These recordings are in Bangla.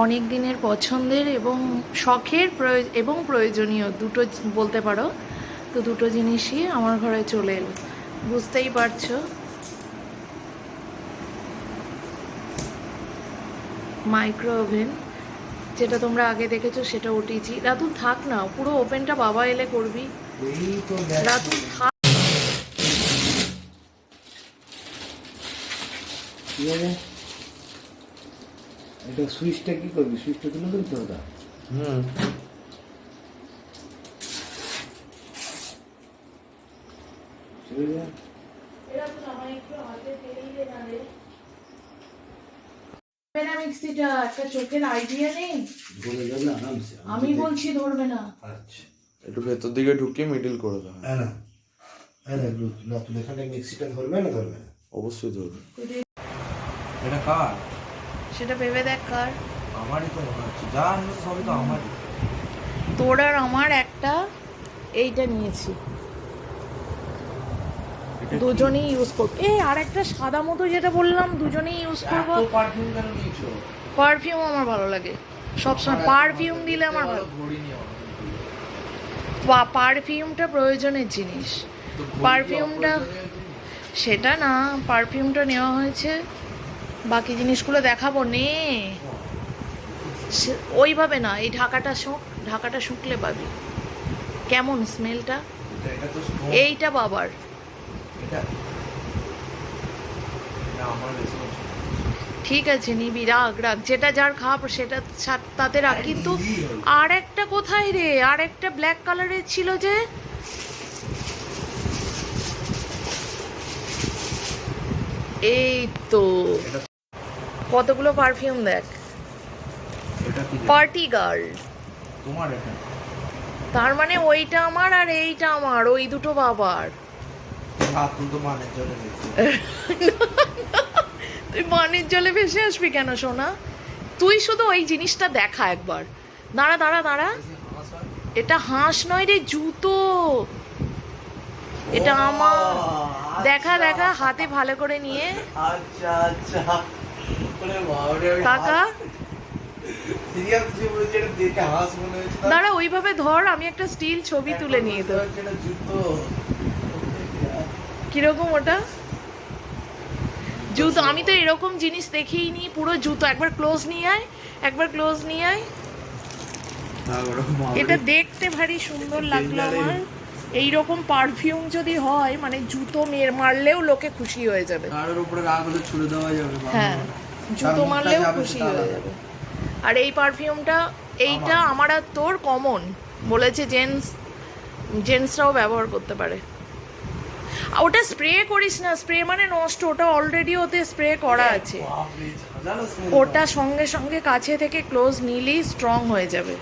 অনেক দিনের পছন্দের এবং শখের এবং প্রয়োজনীয় দুটো বলতে পারো। তো দুটো জিনিসই আমার ঘরে চলে এলো। বুঝতেই পারছ? মাইক্রো ওভেন, যেটা তোমরা আগে দেখেছ, সেটা ওটিজি রাতুল, থাক না, পুরো ওপেনটা বাবা এলে করবি। এই তো থাক আছে এটা সুইচটা কি করবি? সুইচটা তুলে দিবি তো ওটা হুম। মিক্সিটা একটা চোখের আইডিয়া নেই। আমি বলছি ধরবে না। আচ্ছা। একটু ভেতর দিকে ঢুকিয়ে মিডিল করে দাও। হ্যাঁ না। হ্যাঁ না এখানে মিক্সিটা ধরবে না ধরবে না। অবশ্যই ধরবে। এটা কার? সেটা ভেবে দেখ কার। আমারই তো মনে হচ্ছে। যা আনলো সবই তো আমারই। তোর আর আমার একটা এইটা নিয়েছি। দুজনেই ইউজ করব এই আর একটা সাদা মতো যেটা বললাম দুজনেই ইউজ করব। পারফিউম কেন নিয়েছো? পারফিউম আমার ভালো লাগে। সবসময় পারফিউম দিলে আমার ভালো পারফিউমটা প্রয়োজনের জিনিস। পারফিউমটা সেটা না পারফিউমটা নেওয়া হয়েছে। বাকি জিনিসগুলো দেখাবো নে। ওইভাবে না এই ঢাকাটা শুক ঢাকাটা শুকলে পাবি। কেমন স্মেলটা। এইটা বাবার। ঠিক আছে নিবি রাগ রাগ যেটা যার খাপ সেটা তাতে রাখ। কিন্তু আর একটা কোথায় রে? আর একটা ব্ল্যাক কালারের ছিল যে? এই তো। কতগুলো পারফিউম দেখ? পার্টি গার্ল তোমার এটা? তার মানে ওইটা আমার আর এইটা আমার ওই দুটো বাবার। মানের তুই পানির জলে ভেসে আসবি কেন সোনা? তুই শুধু ওই জিনিসটা দেখা একবার। দাঁড়া দাঁড়া দাঁড়া। এটা হাঁস নয় রে জুতো। এটা আমার। দেখা দেখা হাতে ভালো করে নিয়ে। আচ্ছা আচ্ছা। কাকা। দাঁড়া ওইভাবে ধর আমি একটা স্টিল ছবি তুলে নিয়ে জুতো। কীরকম ওটা? জুতো আমি তো এরকম জিনিস দেখেই নি পুরো জুতো। একবার ক্লোজ নিয়ে আয় একবার ক্লোজ নিয়ে আয়। এটা দেখতে ভারী সুন্দর লাগল আমার। এই রকম পারফিউম যদি হয় মানে জুতো মের মারলেও লোকে খুশি হয়ে যাবে। কারোর উপরে রাগ হলে ছুড়ে দেওয়া যাবে হ্যাঁ। জুতো মারলেও খুশি হয়ে যাবে। আর এই পারফিউমটা এইটা আমার। আর তোর কমন বলেছে জেন্টস জেন্টসরাও ব্যবহার করতে পারে। ওটা স্প্রে করিস না স্প্রে মানে নষ্ট ওটা অলরেডি ওতে স্প্রে করা আছে। ওটা সঙ্গে সঙ্গে কাছে থেকে ক্লোজ নিলেই স্ট্রং হয়ে যাবে।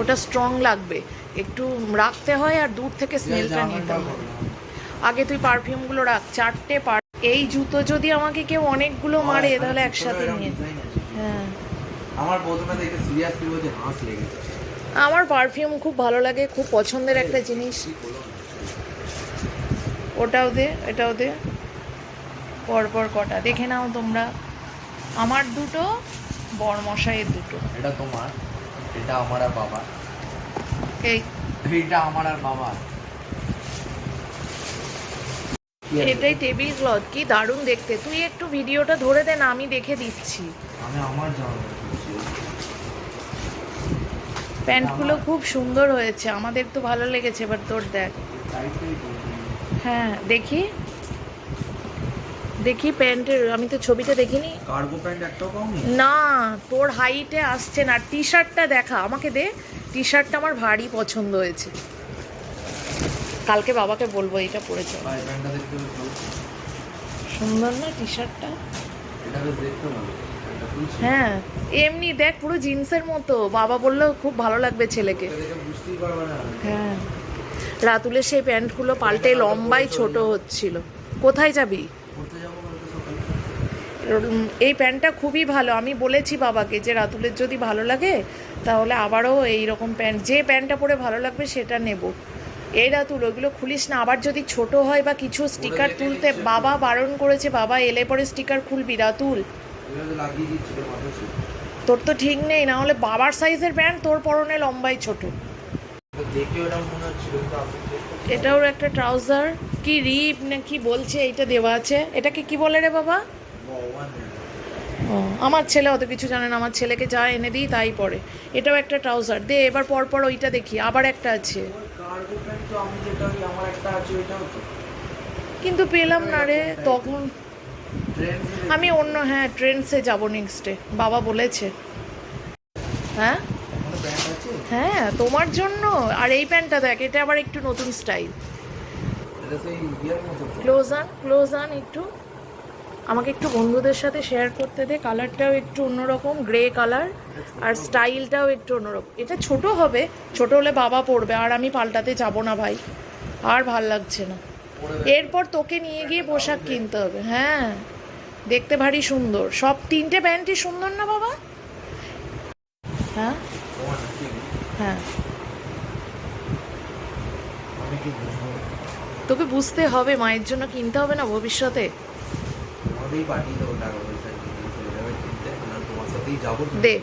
ওটা স্ট্রং লাগবে। একটু রাখতে হয় আর দূর থেকে স্মেলটা নিতে হয় হবে। আগে তুই পারফিউমগুলো রাখ চারটে পার এই জুতো যদি আমাকে কেউ অনেকগুলো মারে তাহলে একসাথে নিয়ে হ্যাঁ। আমার প্রথমে দেখে সিরিয়াসলি বলছে হাঁস লেগেছে আমার পারফিউম খুব ভালো লাগে খুব পছন্দের একটা জিনিস। ওটাও দে এটাও দে। পরপর কটা। দেখে নাও তোমরা। আমার দুটো বরমশাইয়ের দুটো। এটা তোমার এটা আমার আর বাবা এই। এইটা আমার আর বাবা এটাই টেবিল ক্লথ কি দারুণ দেখতে। তুই একটু ভিডিওটা ধরে দে না আমি দেখে দিচ্ছি। আমি আমার প্যান্টগুলো খুব সুন্দর হয়েছে আমাদের তো ভালো লেগেছে এবার তোর দেখ। হ্যাঁ দেখি। দেখি প্যান্টের আমি তো ছবিটা দেখিনি। কার্গো প্যান্ট একটাও না তোর হাইটে আসছে না। টি শার্টটা দেখা আমাকে দে। টি শার্টটা আমার ভারী পছন্দ হয়েছে। কালকে বাবাকে বলব এটা পরেছে সুন্দর না টি শার্টটা হ্যাঁ এমনি দেখ পুরো জিন্সের মতো। বাবা বলল খুব ভালো লাগবে ছেলেকে। হ্যাঁ। রাতুলের সেই প্যান্টগুলো পাল্টে লম্বাই ছোট হচ্ছিল। কোথায় যাবি? এই প্যান্টটা খুবই ভালো। আমি বলেছি বাবাকে যে রাতুলের যদি ভালো লাগে তাহলে আবারও এই রকম প্যান্ট যে প্যান্টটা পরে ভালো লাগবে সেটা নেব। এই রাতুল ওইগুলো খুলিস না। আবার যদি ছোট হয় বা কিছু স্টিকার তুলতে বাবা বারণ করেছে বাবা এলে পরে স্টিকার খুলবি রাতুল তোর তো ঠিক নেই না হলে বাবার সাইজের প্যান্ট তোর পরনে লম্বাই ছোট। এটাও একটা ট্রাউজার কি রিপ না কি বলছে এইটা দেওয়া আছে। এটাকে কি বলে রে বাবা? ও আমার ছেলে অত কিছু জানে না আমার ছেলেকে যা এনে দিই তাই পরে। এটাও একটা ট্রাউজার দে এবার পর পর ওইটা দেখি আবার একটা আছে। ওই তো আমি যেটা ওই আমার একটা আছে ওইটাও তো কিন্তু পেলাম না রে তখন আমি অন্য হ্যাঁ ট্রেন্ডসে যাব নেক্সট নেক্সটে বাবা বলেছে। হ্যাঁ? হ্যাঁ তোমার জন্য। আর এই প্যান্টটা দেখ এটা আবার একটু নতুন স্টাইল। ক্লোজ আন ক্লোজ আন একটু। আমাকে একটু বন্ধুদের সাথে শেয়ার করতে দে কালারটাও একটু অন্যরকম গ্রে কালার আর স্টাইলটাও একটু অন্যরকম। এটা ছোট হবে, ছোট হলে বাবা পড়বে, আর আমি পাল্টাতে যাব না ভাই। আর ভালো লাগছে না। এরপর তোকে নিয়ে গিয়ে পোশাক কিনতে হবে হ্যাঁ। দেখতে ভারী সুন্দর। সব তিনটে প্যান্টই সুন্দর না বাবা? হ্যাঁ? হ্যাঁ। তোকে বুঝতে হবে, মায়ের জন্য কিনতে হবে না ভবিষ্যতে? তোমাকেই পাঠিয়ে দেবো টাকা পয়সা চলে যাবে কিনতে না তোমার সাথেই যাব দে।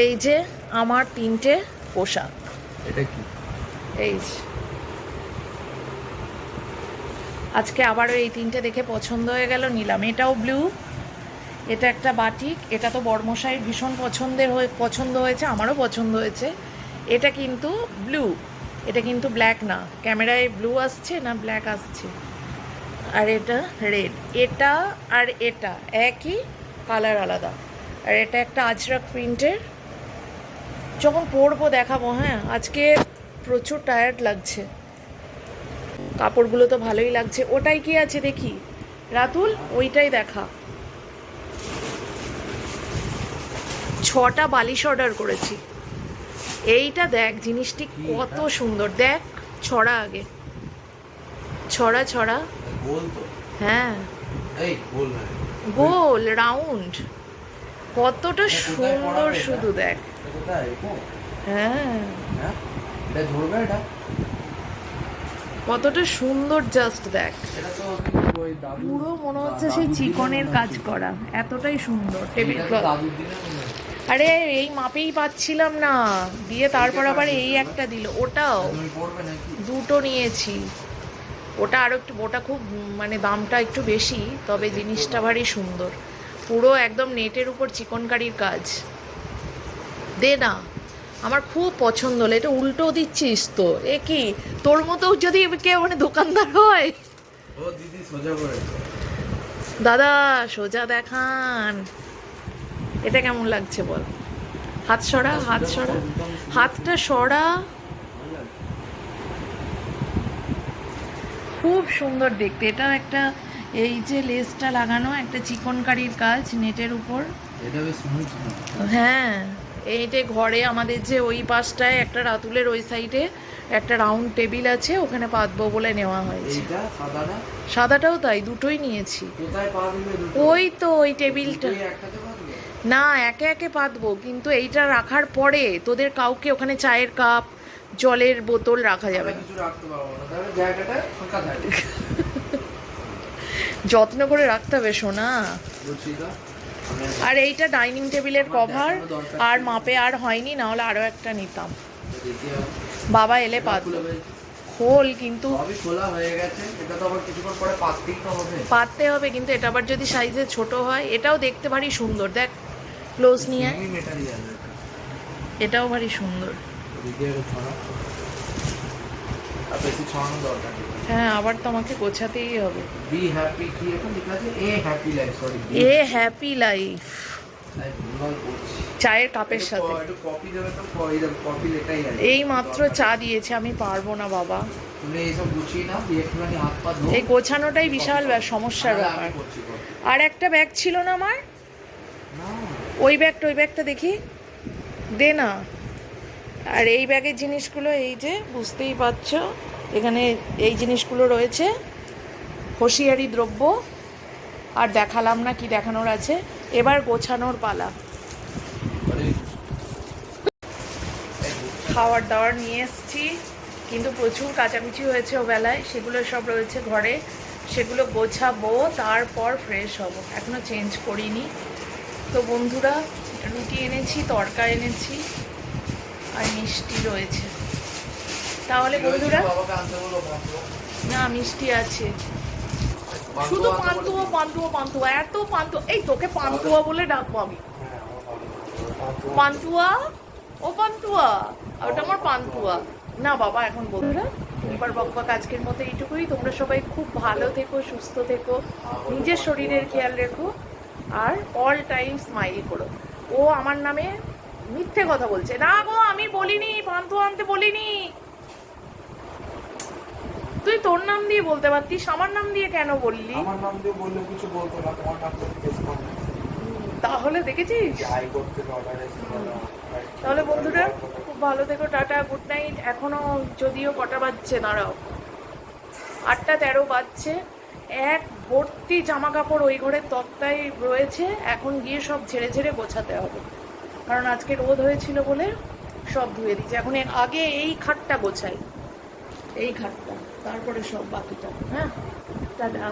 এই যে আমার তিনটে পোশাক। এটা কি? এই আজকে আবারও এই তিনটে দেখে পছন্দ হয়ে গেল নিলাম। এটাও ব্লু। এটা একটা বাটিক। এটা তো বর্মশাইয়ের ভীষণ পছন্দের হয়ে পছন্দ হয়েছে আমারও পছন্দ হয়েছে। এটা কিন্তু ব্লু। এটা কিন্তু ব্ল্যাক না। ক্যামেরায় ব্লু আসছে না ব্ল্যাক আসছে? আর এটা রেড এটা আর এটা একই কালার আলাদা। আর এটা একটা আজরাক প্রিন্টের যখন পরবো দেখাবো হ্যাঁ? আজকে প্রচুর টায়ার্ড লাগছে। কাপড়গুলো তো ভালোই লাগছে। ওটাই কি আছে দেখি? রাতুল ওইটাই দেখা। ছটা বালিশ অর্ডার করেছি। এইটা দেখ জিনিসটি কত সুন্দর। দেখ ছড়া আগে। ছড়া ছড়া। গোল তো। হ্যাঁ। এই গোল না। গোল রাউন্ড। কতটা সুন্দর শুধু দেখ। হ্যাঁ। হ্যাঁ? কতটা সুন্দর জাস্ট দেখ। পুরো মনে হচ্ছে সেই চিকনের কাজ করা। এতটাই সুন্দর। Tablecloth. আরে এই মাপেই পাচ্ছিলাম না। দিয়ে তারপর আবার এই একটা দিল। ওটাও। দুটো নিয়েছি। ওটা আরও একটু ওটা খুব মানে দামটা একটু বেশি তবে জিনিসটা ভারী সুন্দর। পুরো একদম নেটের উপর চিকনকারির কাজ। দে না। আমার খুব পছন্দ হলো। এটা উল্টো দিচ্ছিস তো। এ কি? তোর মতো যদি কেউ মানে দোকানদার হয়? ও দিদি সোজা করে। দাদা সোজা দেখান। এটা কেমন লাগছে বল? হাত সরা হাত সরা। হাতটা সরা। খুব সুন্দর দেখতে। এটাও একটা এই যে লেসটা লাগানো একটা চিকনকারির কাজ নেটের উপর। এটা বেশ স্মুথ হ্যাঁ এইটে ঘরে আমাদের যে ওই পাশটায় একটা রাতুলের ওই সাইডে একটা রাউন্ড টেবিল আছে ওখানে পাতবো বলে নেওয়া হয়েছে। সাদাটাও তাই দুটোই নিয়েছি। ওই তো ওই টেবিলটা। না একে একে পাতবো কিন্তু এইটা রাখার পরে তোদের কাউকে ওখানে চায়ের কাপ জলের বোতল রাখা যাবে যত্ন করে রাখতে হবে সোনা। আর এইটা ডাইনিং টেবিলের কভার আর মাপে আর হয়নি না হলে আরও একটা নিতাম। বাবা এলে পাতবো খোল কিন্তু। পাততে হবে কিন্তু এটা আবার যদি সাইজে ছোট হয় এটাও দেখতে ভারী সুন্দর। দেখ ক্লোজ নিয়ে। এটাও ভারী সুন্দর। ওদিকে ছড়া। আর বেশি ছড়ানো দরকার হ্যাঁ আবার তো আমাকে গোছাতেই হবে। বি হ্যাপি কি এখন লেখা আছে? A happy life sorry a happy life চায়ের কাপের সাথে। এই মাত্র চা দিয়েছে আমি পারব না বাবা। এই গোছানোটাই বিশাল সমস্যার ব্যাপার। আর একটা ব্যাগ ছিল না আমার? ওই ব্যাগটা ওই ব্যাগটা দেখি। দে না। আর এই ব্যাগের জিনিসগুলো এই যে, বুঝতেই পারছ, এখানে এই জিনিসগুলো রয়েছে, হুঁশিয়ারি দ্রব্য, আর দেখালাম না কি দেখানোর আছে, এবার গোছানোর পালা। খাবার দাবার নিয়ে এসেছি, কিন্তু প্রচুর কাচাকুচি হয়েছে ও বেলায় সেগুলো সব রয়েছে ঘরে, সেগুলো গোছাবো, তারপর ফ্রেশ হব। এখনও চেঞ্জ করিনি। তো বন্ধুরা, রুটি এনেছি, তরকা এনেছি। আর মিষ্টি রয়েছে। তাহলে বন্ধুরা। না মিষ্টি আছে। শুধু পান্তুয়া পান্তুয়া পান্তুয়া এত পান্তুয়া। এই তোকে পান্তুয়া বলে ডাকবো আমি। পান্তুয়া ও পান্তুয়া। ওটা আমার পান্তুয়া। না বাবা এখন বন্ধুরা এবার বকবক আজকের মতো এইটুকুই। তোমরা সবাই খুব ভালো থেকো সুস্থ থেকো। নিজের শরীরের খেয়াল রেখো। আর অল টাইম স্মাইল করো। ও আমার নামে মিথ্যে কথা বলছে। না গো আমি বলিনি পান্তুয়া আনতে বলিনি। তুই তোর নাম দিয়ে বলতে পারতিস আমার নাম দিয়ে কেন বললি? আমার নাম দিয়ে বললে কিছু বলতো না তোমার নাম তাহলে দেখেছিস? তাহলে বন্ধুরা খুব ভালো থেকো টাটা গুড নাইট। এখনও যদিও কটা বাজছে দাঁড়াও। আটটা তেরো বাজছে। এক ভর্তি জামা কাপড় ওই ঘরের তক্তায় রয়েছে। এখন গিয়ে সব ঝেড়ে ঝেড়ে গোছাতে হবে। কারণ আজকে রোদ হয়েছিল বলে সব ধুয়ে দিচ্ছে এখন আগে এই খাটটা গোছাই। এই খাটটা, তারপরে সব বাকিটা হ্যাঁ? টাটা